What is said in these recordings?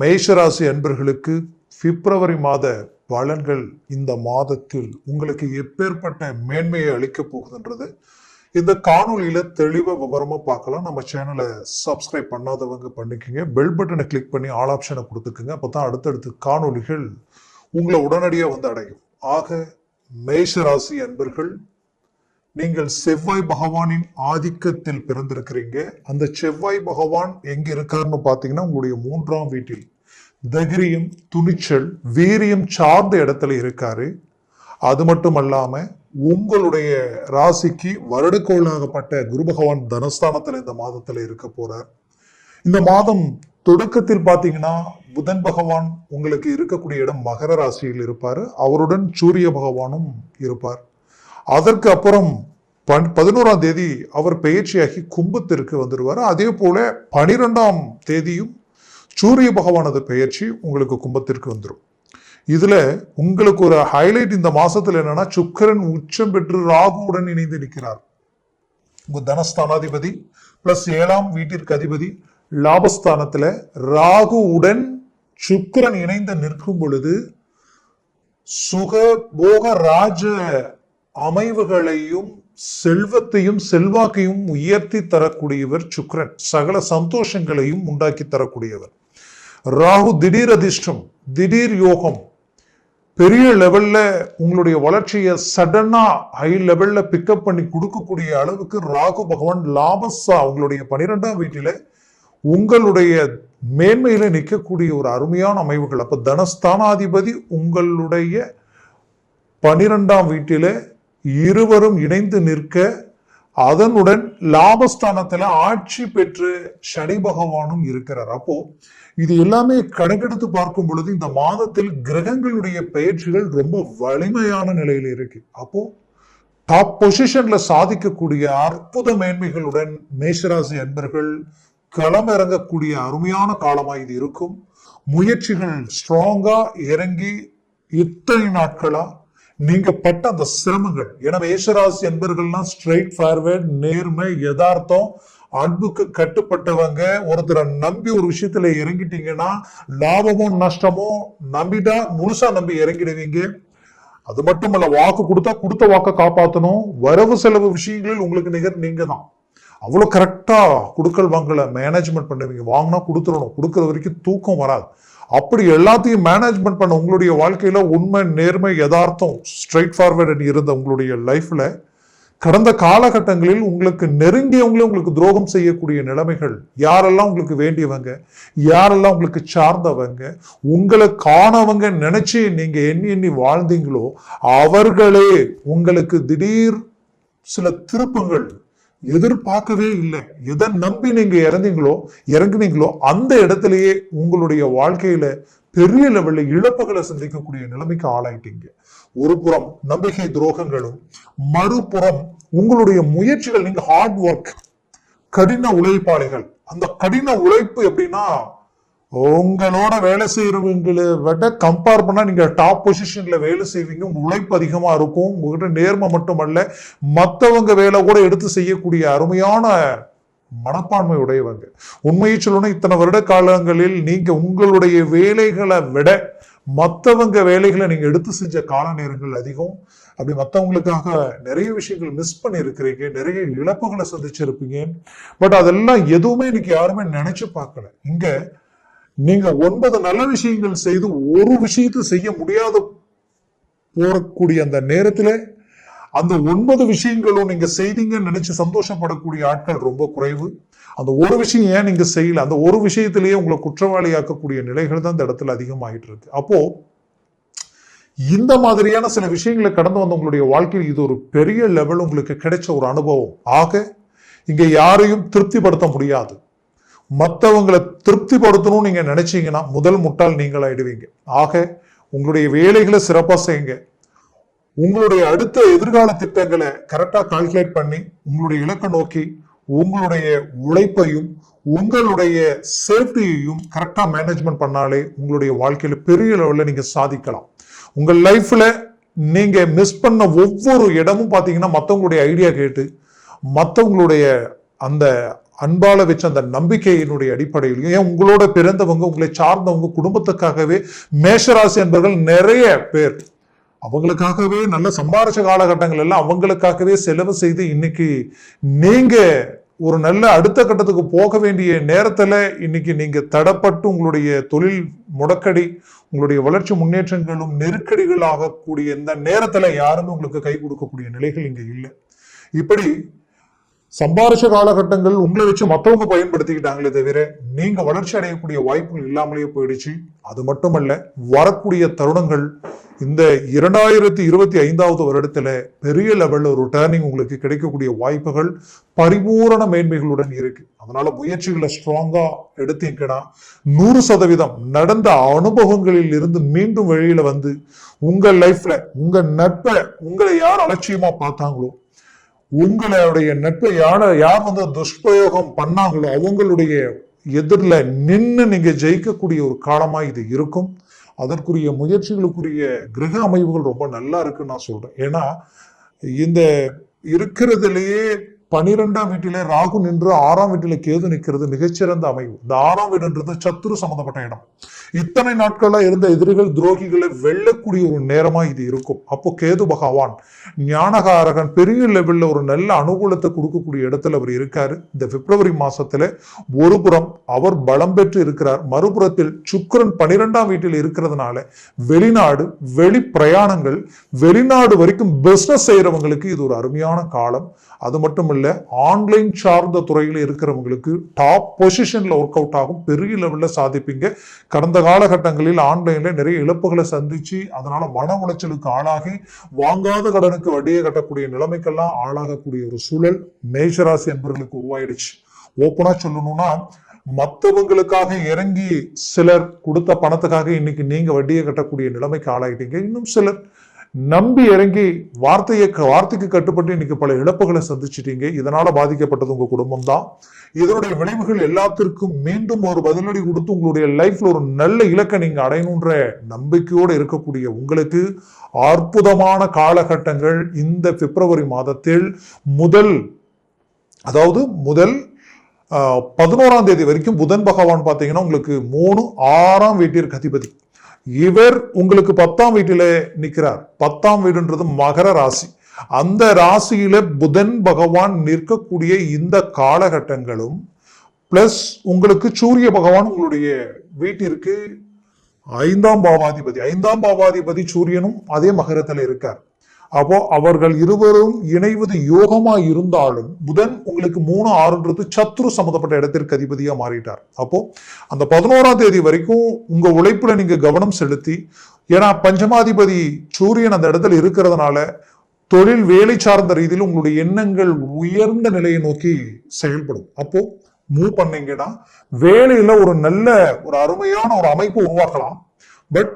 மேஷராசி அன்பர்களுக்கு பிப்ரவரி மாத பலன்கள் இந்த மாதத்தில் உங்களுக்கு எப்பேற்பட்ட மேன்மையை அளிக்க போகுதுன்றது இந்த காணொலியில தெளிவா விவரமா பார்க்கலாம். நம்ம சேனலை சப்ஸ்கிரைப் பண்ணாதவங்க பண்ணிக்கோங்க. பெல் பட்டனை கிளிக் பண்ணி ஆல் ஆப்ஷனை கொடுத்துக்குங்க. அப்பதான் அடுத்தடுத்து காணொலிகள் உங்களை உடனடியாக வந்து அடையும். ஆக மேஷராசி அன்பர்கள் நீங்கள் செவ்வாய் பகவானின் ஆதிக்கத்தில் பிறந்திருக்கிறீங்க. அந்த செவ்வாய் பகவான் எங்க இருக்காருன்னு பாத்தீங்கன்னா உங்களுடைய மூன்றாம் வீட்டில். தைரியம் துணிச்சல் வீரியம் சார்ந்த இடத்துல இருக்காரு. அது மட்டும் அல்லாம உங்களுடைய ராசிக்கு வருடக்கோளாகப்பட்ட குரு பகவான் தனஸ்தானத்துல இந்த மாதத்துல இருக்க போறார். இந்த மாதம் தொடக்கத்தில் பாத்தீங்கன்னா புதன் பகவான் உங்களுக்கு இருக்கக்கூடிய இடம் மகர ராசியில் இருப்பார். அவருடன் சூரிய பகவானும் இருப்பார். அதற்கு அப்புறம் பன் பதினோராம் தேதி அவர் பெயர்ச்சியாகி கும்பத்திற்கு வந்துடுவார் அதே போல பனிரெண்டாம் தேதியும் சூரிய பகவானது பெயர்ச்சி உங்களுக்கு கும்பத்திற்கு வந்துடும் இதில் உங்களுக்கு ஒரு ஹைலைட் இந்த மாசத்துல என்னன்னா சுக்கரன் உச்சம் பெற்று ராகுவுடன் இணைந்து நிற்கிறார். உங்க தனஸ்தானாதிபதி பிளஸ் ஏழாம் வீட்டிற்கு அதிபதி லாபஸ்தானத்துல ராகுவுடன் சுக்கரன் இணைந்து நிற்கும் பொழுது சுக போக ராஜ அமைவுகளையும் செல்வத்தையும் செல்வாக்கையும் உயர்த்தி தரக்கூடியவர் சுக்ரன். சகல சந்தோஷங்களையும் உண்டாக்கி தரக்கூடியவர். ராகு திடீர் அதிர்ஷ்டம் திடீர் யோகம். பெரிய லெவல்ல உங்களுடைய வளர்ச்சியை சடனா ஹை லெவல்ல பிக்கப் பண்ணி கொடுக்கக்கூடிய அளவுக்கு ராகு பகவான் லாபஸா உங்களுடைய பனிரெண்டாம் வீட்டில உங்களுடைய மேன்மையில நிற்கக்கூடிய ஒரு அருமையான அமைவுகள். அப்ப தனஸ்தானாதிபதி உங்களுடைய பனிரெண்டாம் வீட்டில இருவரும் இணைந்து நிற்க அதனுடன் லாபஸ்தானத்துல ஆட்சி பெற்று சனி பகவானும் இருக்கிறார். அப்போ இது எல்லாமே கணக்கெடுத்து பார்க்கும் பொழுது இந்த மாதத்தில் கிரகங்களுடைய பெயர்ச்சிகள் ரொம்ப வலிமையான நிலையில் இருக்கு. அப்போ டாப் பொசிஷன்ல சாதிக்கக்கூடிய அற்புத மேன்மைகளுடன் மேஷராசி அன்பர்கள் களமிறங்கக்கூடிய அருமையான காலமாக இது இருக்கும். முயற்சிகள் ஸ்ட்ராங்கா இறங்கி இத்தனை நாட்களா நீங்க பட்ட அந்த சிரமங்கள். ஏன்னா மேஷராசி என்பர்கள்லாம் ஸ்ட்ரைட் ஃபார்வேர்ட் நேர்மை யதார்த்தம் அன்புக்கு கட்டுப்பட்டவங்க ஒருத்தரை நம்பி ஒரு விஷயத்துல இறங்கிட்டீங்கன்னா லாபமும் நஷ்டமும் நம்பிட்டா முழுசா நம்பி இறங்கிடுவீங்க. அது மட்டுமல்ல வாக்கு கொடுத்தா கொடுத்த வாக்கை காப்பாற்றணும் வரவு செலவு விஷயங்களில் உங்களுக்கு நிகர் நீங்க தான் அவ்வளோ கரெக்டாக கொடுக்கல் வாங்கல மேனேஜ்மெண்ட் பண்ணுவீங்க வாங்கினா கொடுத்துடணும். கொடுக்குற வரைக்கும் தூக்கம் வராது. அப்படி எல்லாத்தையும் மேனேஜ்மெண்ட் பண்ண உங்களுடைய வாழ்க்கையில் உண்மை நேர்மை யதார்த்தம் ஸ்ட்ரைட் ஃபார்வர்டு இருந்த உங்களுடைய லைஃப்பில் கடந்த காலகட்டங்களில் உங்களுக்கு நெருங்கியவங்களே உங்களுக்கு துரோகம் செய்யக்கூடிய நிலைமைகள் யாரெல்லாம் உங்களுக்கு வேண்டியவங்க யாரெல்லாம் உங்களுக்கு சார்ந்தவங்க உங்களை காணவங்க நினைச்சு நீங்க எண்ணி எண்ணி வாழ்ந்தீங்களோ அவர்களே உங்களுக்கு திடீர் சில திருப்பங்கள் எதிர்பார்க்கவே இல்லை. எதை நம்பி நீங்க இறந்தீங்களோ இறங்குனீங்களோ அந்த இடத்துலயே உங்களுடைய வாழ்க்கையில பெரிய லெவல்ல இழப்புகளை சந்திக்கக்கூடிய நிலைமைக்கு ஆளாயிட்டீங்க. ஒரு புறம் நம்பிக்கை துரோகங்களும் மறுபுறம் உங்களுடைய முயற்சிகள் நீங்க ஹார்ட் ஒர்க் கடின உழைப்பாளிகள். அந்த கடின உழைப்பு எப்படின்னா உங்களோட வேலை செய்யறவங்களை விட கம்பேர் பண்ணா நீங்க டாப் பொசிஷன்ல வேலை செய்வீங்க. உழைப்பு அதிகமா இருக்கும். உங்ககிட்ட நேர்மை மட்டுமல்ல மற்றவங்க வேலை கூட எடுத்து செய்யக்கூடிய அருமையான மனப்பான்மை உடையவங்க. உண்மையை சொல்லணும் இத்தனை வருட காலங்களில் நீங்க உங்களுடைய வேலைகளை விட மற்றவங்க வேலைகளை நீங்க எடுத்து செஞ்ச கால நேரங்கள் அதிகம். அப்படி மற்றவங்களுக்காக நிறைய விஷயங்கள் மிஸ் பண்ணியிருக்கிறீங்க. நிறைய இழப்புகளை சந்திச்சிருப்பீங்க. பட் அதெல்லாம் எதுவுமே இன்னைக்கு யாருமே நினைச்சு பார்க்கல. இங்க நீங்க ஒன்பது நல்ல விஷயங்கள் செய்து ஒரு விஷயத்தை செய்ய முடியாத போறக்கூடிய அந்த நேரத்துல அந்த ஒன்பது விஷயங்களும் நீங்க செய்தீங்கன்னு நினைச்சு சந்தோஷப்படக்கூடிய ஆட்கள் ரொம்ப குறைவு. அந்த ஒரு விஷயம் ஏன் நீங்க செய்யல? அந்த ஒரு விஷயத்திலேயே உங்களை குற்றவாளியாக்கக்கூடிய நிலைகள் தான் இந்த இடத்துல அதிகமாகிட்டு இருக்கு. அப்போ இந்த மாதிரியான சில விஷயங்களை கடந்து வந்த உங்களுடைய வாழ்க்கையில் இது ஒரு பெரிய லெவல் உங்களுக்கு கிடைச்ச ஒரு அனுபவம். ஆக இங்க யாரையும் திருப்திப்படுத்த முடியாது. மற்றவங்களை திருப்திப்படுத்தணும்னு நீங்கள் நினைச்சீங்கன்னா முதல் முட்டாள் நீங்கள் ஆயிடுவீங்க. ஆக உங்களுடைய வேலைகளை சிறப்பாக செய்யுங்க. உங்களுடைய அடுத்த எதிர்கால திட்டங்களை கரெக்டாக கால்குலேட் பண்ணி உங்களுடைய இலக்கை நோக்கி உங்களுடைய உழைப்பையும் உங்களுடைய சேஃப்டியையும் கரெக்டாக மேனேஜ்மெண்ட் பண்ணாலே உங்களுடைய வாழ்க்கையில் பெரிய லெவலில் நீங்கள் சாதிக்கலாம். உங்கள் லைஃப்பில் நீங்கள் மிஸ் பண்ண ஒவ்வொரு இடமும் பார்த்தீங்கன்னா மற்றவங்களுடைய ஐடியா கேட்டு மற்றவங்களுடைய அந்த அன்பால வச்ச அந்த நம்பிக்கையினுடைய அடிப்படையிலையும் ஏன் உங்களோட பிறந்தவங்க உங்களை சார்ந்தவங்க குடும்பத்துக்காகவே மேஷராசி என்பவர்கள் நிறைய பேர். அவங்களுக்காகவே நல்ல சம்பாரிச்ச காலகட்டங்கள் எல்லாம் அவங்களுக்காகவே செலவு செய்து இன்னைக்கு நீங்க ஒரு நல்ல அடுத்த கட்டத்துக்கு போக வேண்டிய நேரத்துல இன்னைக்கு நீங்க தடப்பட்டு உங்களுடைய தொழில் முடக்கடி உங்களுடைய வளர்ச்சி முன்னேற்றங்களும் நெருக்கடிகள் ஆகக்கூடிய இந்த நேரத்துல யாருமே உங்களுக்கு கை கொடுக்கக்கூடிய நிலைகள் இங்க இல்லை. இப்படி சம்பாரிச்ச காலகட்டங்கள் உங்களை வச்சு மற்றவங்க பயன்படுத்திக்கிட்டாங்களே தவிர நீங்க வளர்ச்சி அடையக்கூடிய வாய்ப்புகள் இல்லாமலேயே போயிடுச்சு. அது மட்டுமல்ல வரக்கூடிய தருணங்கள் இந்த இரண்டாயிரத்தி இருபத்தி ஐந்தாவது வருடத்துல பெரிய லெவல்ல ஒரு டேர்னிங் உங்களுக்கு கிடைக்கக்கூடிய வாய்ப்புகள் பரிபூரண மேன்மைகளுடன் இருக்கு. அதனால முயற்சிகளை ஸ்ட்ராங்கா எடுத்தீங்கன்னா நூறு சதவீதம் நடந்த அனுபவங்களில் இருந்து மீண்டும் வெளியில வந்து உங்க லைஃப்ல உங்க நட்பை உங்களை யார் அலட்சியமா பார்த்தாங்களோ உங்களுடைய நட்பை யார யார் வந்து துஷ்பிரயோகம் பண்ணாங்களோ அவங்களுடைய எதிரில் நின்று நீங்கள் ஜெயிக்கக்கூடிய ஒரு காலமாக இது இருக்கும். அதற்குரிய முயற்சிகளுக்குரிய கிரக அமைவுகள் ரொம்ப நல்லா இருக்குன்னு நான் சொல்கிறேன் ஏன்னா இந்த இருக்கிறதுலேயே பனிரெண்டாம் வீட்டிலே ராகு நின்று ஆறாம் வீட்டில கேது நிற்கிறது மிகச்சிறந்த அமைவு. இந்த ஆறாம் வீடுன்றது சத்துரு சம்மந்தப்பட்ட இடம். இத்தனை நாட்களா இருந்த எதிரிகள் துரோகிகளை வெல்லக்கூடிய ஒரு நேரமா இது இருக்கும். அப்போ கேது பகவான் ஞானகாரகன் பெரிய லெவல்ல ஒரு நல்ல அனுகூலத்தை கொடுக்கக்கூடிய இடத்துல அவர் இருக்காரு. இந்த பிப்ரவரி மாசத்துல ஒரு புறம் அவர் பலம் பெற்று இருக்கிறார். மறுபுறத்தில் சுக்கரன் பனிரெண்டாம் வீட்டில் இருக்கிறதுனால வெளிநாடு வெளி பிரயாணங்கள் வெளிநாடு வரைக்கும் பிசினஸ் செய்யறவங்களுக்கு இது ஒரு அருமையான காலம். அது மட்டும் இல்ல ஆன்லைன் சார்ந்த துறையில் இருக்கிறவங்களுக்கு டாப் பொசிஷன்ல ஒர்க் அவுட் ஆகும். பெரிய லெவல்ல சாதிப்பீங்க. கடந்த காலகட்டங்களில் ஆன்லைன்ல நிறைய இழப்புகளை சந்திச்சு அதனால மன உளைச்சலுக்கு ஆளாகி வாங்காத கடனுக்கு வட்டியை கட்டக்கூடிய நிலைமைக்கெல்லாம் ஆளாகக்கூடிய ஒரு சூழல் மேஷராசி என்பவர்களுக்கு உருவாயிடுச்சு. ஓப்பனா சொல்லணும்னா மற்றவங்களுக்காக இறங்கி சிலர் கொடுத்த பணத்துக்காக இன்னைக்கு நீங்க வட்டியை கட்டக்கூடிய நிலைமைக்கு ஆளாயிட்டீங்க. இன்னும் சிலர் நம்பி இறங்கி வார்த்தையை வார்த்தைக்கு கட்டுப்பட்டு இன்னைக்கு பல இழப்புகளை சந்திச்சிட்டீங்க. இதனால பாதிக்கப்பட்டது உங்க குடும்பம் தான் இதனுடைய விளைவுகள் எல்லாத்திற்கும் மீண்டும் ஒரு பதிலடி கொடுத்து உங்களுடைய லைஃப்ல ஒரு நல்ல இலக்கை நீங்க அடையணுன்ற நம்பிக்கையோடு இருக்கக்கூடிய உங்களுக்கு அற்புதமான காலகட்டங்கள் இந்த பிப்ரவரி மாதத்தில் முதல் அதாவது முதல் ஆஹ், பதினோராம் தேதி வரைக்கும் புதன் பகவான் பார்த்தீங்கன்னா உங்களுக்கு மூணு ஆறாம் வீட்டிற்கு அதிபதி. இவர் உங்களுக்கு பத்தாம் வீட்டில் நிற்கிறார். பத்தாம் வீடுன்றது மகர ராசி. அந்த ராசியில புதன் பகவான் நிற்கக்கூடிய இந்த காலகட்டங்களும் பிளஸ் உங்களுக்கு சூரிய பகவான் உங்களுடைய வீட்டிற்கு ஐந்தாம் பாவாதிபதி ஐந்தாம் பாவாதிபதி சூரியனும் அதே மகரத்தில் இருக்கார். அப்போ அவர்கள் இருவரும் இணைவது யோகமா இருந்தாலும் புதன் உங்களுக்கு மூணு ஆறுன்றது சத்ரு சம்பந்தப்பட்ட இடத்திற்கு அதிபதியா மாறிட்டார். அப்போ அந்த பதினோராம் தேதி வரைக்கும் உங்க உழைப்புல நீங்க கவனம் செலுத்தி ஏன்னா பஞ்சமாதிபதி சூரியன் அந்த இடத்துல இருக்கிறதுனால தொழில் வேலை சார்ந்த ரீதியில் உங்களுடைய எண்ணங்கள் உயர்ந்த நிலையை நோக்கி செயல்படும். அப்போ மூவ் பண்ணீங்கன்னா வேலையில ஒரு நல்ல ஒரு அருமையான ஒரு அமைப்பு உருவாக்கலாம். பட்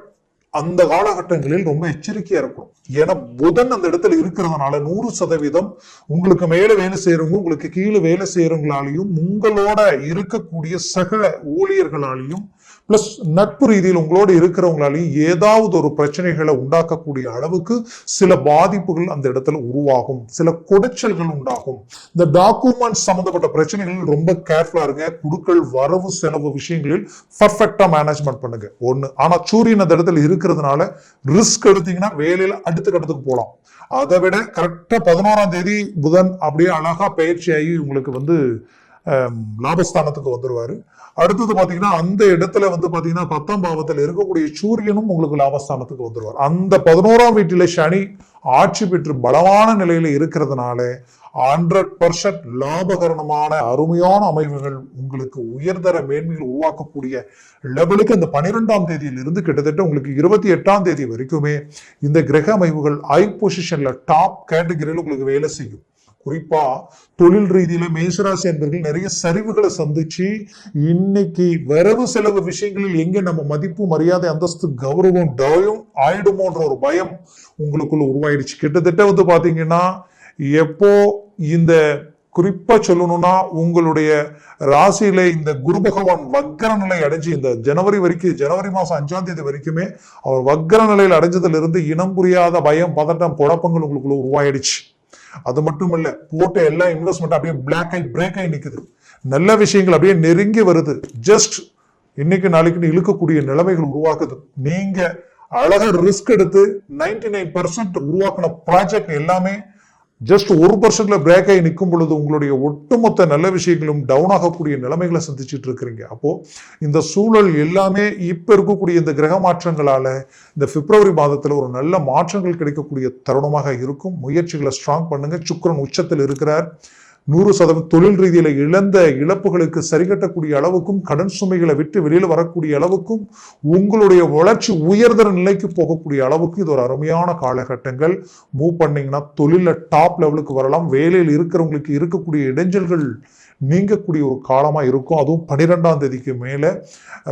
அந்த காலகட்டங்களில் ரொம்ப எச்சரிக்கையா இருக்கணும். ஏன்னா புதன் அந்த இடத்துல இருக்கிறதுனால நூறு சதவீதம் உங்களுக்கு மேல வேலை செய்யறவங்க உங்களுக்கு கீழே வேலை செய்யறவங்களாலையும் உங்களோட இருக்கக்கூடிய சக ஊழியர்களாலையும் பிளஸ் நட்பு ரீதியில் உங்களோட இருக்கிறவங்களாலையும் ஏதாவது ஒரு பிரச்சனைகளை உண்டாக்கக்கூடிய அளவுக்கு சில பாதிப்புகள் அந்த இடத்துல உருவாகும். சில குடைச்சல்கள் உண்டாகும். இந்த டாக்குமெண்ட்ஸ் சம்மந்தப்பட்ட பிரச்சனைகள் ரொம்ப கேர்ஃபுல்லாக இருங்க. குடுக்கல் வரவு செலவு விஷயங்களில் பர்ஃபெக்டாக மேனேஜ்மெண்ட் பண்ணுங்க. ஒன்று ஆனால் சூரியன் அந்த இடத்துல இருக்கிறதுனால ரிஸ்க் எடுத்தீங்கன்னா வேலையில் அடுத்த கட்டத்துக்கு போகலாம் அதை விட கரெக்டாக பதினோராம் தேதி புதன் அப்படியே அழகாக பயிற்சியாகி உங்களுக்கு வந்து லாபஸ்தானத்துக்கு வந்துருவாரு. அடுத்தது பாத்தீங்கன்னா அந்த இடத்துல வந்து பாத்தீங்கன்னா பத்தாம் பாவத்தில் இருக்கக்கூடிய சூரியனும் உங்களுக்கு லாபஸ்தானத்துக்கு வந்துருவார். அந்த பதினோராம் வீட்டில சனி ஆட்சி பெற்று பலமான நிலையில இருக்கிறதுனால ஹண்ட்ரட் பர்சன்ட் லாபகரணமான அருமையான அமைவுகள் உங்களுக்கு உயர்தர மேன்மைகள் உருவாக்கக்கூடிய லெவலுக்கு இந்த பனிரெண்டாம் தேதியில் இருந்து கிட்டத்தட்ட உங்களுக்கு இருபத்தி எட்டாம் தேதி வரைக்குமே இந்த கிரக அமைவுகள் ஹை பொசிஷன்ல டாப் கேட்டகரியில் உங்களுக்கு வேலை செய்யும். குறிப்பா தொழில் ரீதியில மேசராசி என்பவர்கள் நிறைய சரிவுகளை சந்திச்சு இன்னைக்கு வரவு செலவு விஷயங்களில் எங்க நம்ம மதிப்பு மரியாதை அந்தஸ்து கௌரவம் டயம் ஆயிடுமோன்ற ஒரு பயம் உங்களுக்குள்ள உருவாயிடுச்சு. கிட்டத்தட்ட வந்து பாத்தீங்கன்னா எப்போ இந்த குறிப்பா சொல்லணும்னா உங்களுடைய ராசியில இந்த குரு பகவான் வக்கர நிலை அடைஞ்சு இந்த ஜனவரி வரைக்கும் ஜனவரி மாசம் அஞ்சாம் தேதி வரைக்குமே அவர் வக்கர நிலையில் அடைஞ்சதுல இருந்து இனம் புரியாத பயம் பதட்டம் குழப்பங்கள் உங்களுக்குள்ள உருவாயிடுச்சு. அது மட்டும் இல்ல போட்ட எல்லா இன்வெஸ்ட்மெண்ட் அப்படியே பிளாக் ஆகி பிரேக் ஆகி நிற்குது நல்ல விஷயங்கள் அப்படியே நெருங்கி வருது. ஜஸ்ட் இன்னைக்கு நாளைக்குன்னு இழுக்கக்கூடிய நிலைமைகள் உருவாக்குது. நீங்க அழகா ரிஸ்க் எடுத்து 99% நைன் பர்சன்ட் உருவாக்கின ப்ராஜெக்ட் எல்லாமே ஜஸ்ட் ஒரு பர்சன்ட்ல பிரேக் ஆகி நிற்கும் பொழுது உங்களுடைய ஒட்டுமொத்த நல்ல விஷயங்களும் டவுன் ஆகக்கூடிய நிலைமைகளை சந்திச்சுட்டு இருக்கிறீங்க. அப்போ இந்த சூழல் எல்லாமே இப்ப இருக்கக்கூடிய இந்த கிரக மாற்றங்களால இந்த பிப்ரவரி மாதத்துல ஒரு நல்ல மாற்றங்கள் கிடைக்கக்கூடிய தருணமாக இருக்கும். முயற்சிகளை ஸ்ட்ராங் பண்ணுங்க. சுக்ரன் உச்சத்தில் இருக்கிறார். நூறு சதவீதம் தொழில் ரீதியில் இழந்த இழப்புகளுக்கு சரிகட்டக்கூடிய அளவுக்கும் கடன் சுமைகளை விட்டு வெளியில் வரக்கூடிய அளவுக்கும் உங்களுடைய வளர்ச்சி உயர்தர நிலைக்கு போகக்கூடிய அளவுக்கு இது ஒரு அருமையான காலகட்டங்கள். மூவ் பண்ணிங்கன்னா தொழிலில் டாப் லெவலுக்கு வரலாம். வேலையில் இருக்கிறவங்களுக்கு இருக்கக்கூடிய இடைஞ்சல்கள் நீங்கக்கூடிய ஒரு காலமா இருக்கும். அதுவும் பன்னிரெண்டாம் தேதிக்கு மேல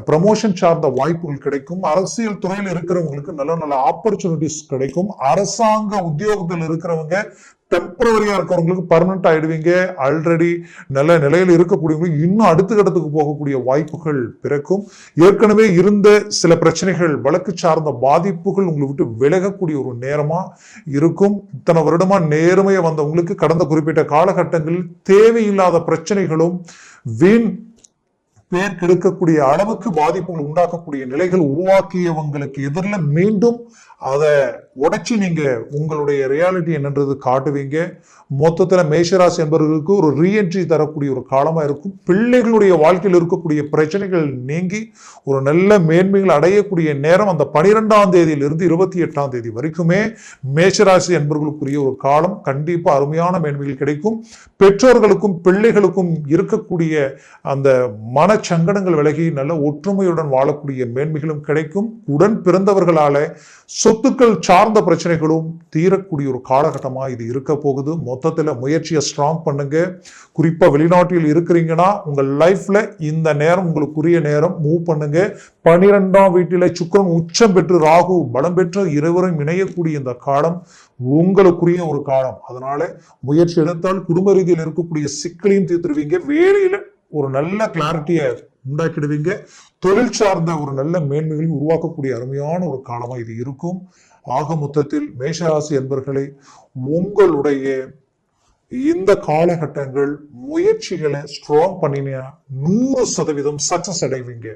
ப்ரமோஷன் சார்ந்த வாய்ப்புகள் கிடைக்கும். அரசியல் துறையில் இருக்கிறவங்களுக்கு நல்ல நல்ல ஆப்பர்ச்சுனிட்டிஸ் கிடைக்கும். அரசாங்க உத்தியோகத்தில் இருக்கிறவங்க டெம்பரவரியா இருக்கிறவங்களுக்கு பர்மனெண்ட் ஆயிடுவீங்க. ஆல்ரெடி நல்ல நிலையில் இருக்கக்கூடியவங்களுக்கு இன்னும் அடுத்த கட்டத்துக்கு போகக்கூடிய வாய்ப்புகள் பிறக்கும். ஏற்கனவே இருந்த சில பிரச்சனைகள் வழக்கு சார்ந்த பாதிப்புகள் உங்களை விட்டு விலகக்கூடிய ஒரு நேரமா இருக்கும். இத்தனை வருடமா நேர்மையை வந்தவங்களுக்கு கடந்த குறிப்பிட்ட காலகட்டங்களில் தேவையில்லாத பிரச்சனை பிரச்சனைகளும் வீண் பேர் கெடுக்கக்கூடிய அளவுக்கு பாதிப்புகள் உண்டாக்கக்கூடிய நிலைகள் உருவாக்கியவங்களுக்கு எதிரில் மீண்டும் அதை உடச்சி நீங்கள் உங்களுடைய ரியாலிட்டி என்னன்றது காட்டுவீங்க. மொத்தத்தில் மேஷராசி என்பவர்களுக்கு ஒரு ரீஎன்ட்ரி தரக்கூடிய ஒரு காலமாக இருக்கும். பிள்ளைகளுடைய வாழ்க்கையில் இருக்கக்கூடிய பிரச்சனைகள் நீங்கி ஒரு நல்ல மேன்மைகள் அடையக்கூடிய நேரம் அந்த பனிரெண்டாம் தேதியிலிருந்து இருபத்தி எட்டாம் தேதி வரைக்குமே மேஷராசி என்பவர்களுக்குரிய ஒரு காலம் கண்டிப்பாக அருமையான மேன்மைகள் கிடைக்கும். பெற்றோர்களுக்கும் பிள்ளைகளுக்கும் இருக்கக்கூடிய அந்த மனச்சங்கடங்கள் விலகி நல்ல ஒற்றுமையுடன் வாழக்கூடிய மேன்மைகளும் கிடைக்கும். உடன் பிறந்தவர்களால சொத்துக்கள் சார்ந்த பிரச்சனைகளும் தீரக்கூடிய ஒரு காலகட்டமாக இது இருக்க போகுது. மொத்தத்தில் முயற்சியை ஸ்ட்ராங் பண்ணுங்க. குறிப்பாக வெளிநாட்டில் இருக்கிறீங்கன்னா உங்கள் லைஃப்பில் இந்த நேரம் உங்களுக்குரிய நேரம் மூவ் பண்ணுங்க. பனிரெண்டாம் வீட்டில் சுக்கரன் உச்சம் பெற்று ராகு பலம் பெற்று இருவரும் இணையக்கூடிய இந்த காலம் உங்களுக்குரிய ஒரு காலம். அதனால முயற்சி எடுத்தால் குடும்ப ரீதியில் இருக்கக்கூடிய சிக்கலையும் தீர்த்துருவீங்க. வேலையில் ஒரு நல்ல கிளாரிட்டியை உண்டாக்கிடுவீங்க. தொழில் சார்ந்த ஒரு நல்ல மேன்மைகளை உருவாக்கக்கூடிய அருமையான ஒரு காலமாக இது இருக்கும். ஆக மொத்தத்தில் மேஷராசி என்பர்களை உங்களுடைய இந்த காலகட்டங்கள் முயற்சிகளை ஸ்ட்ராங் பண்ணினா நூறு சதவீதம் சக்சஸ் அடைவீங்க.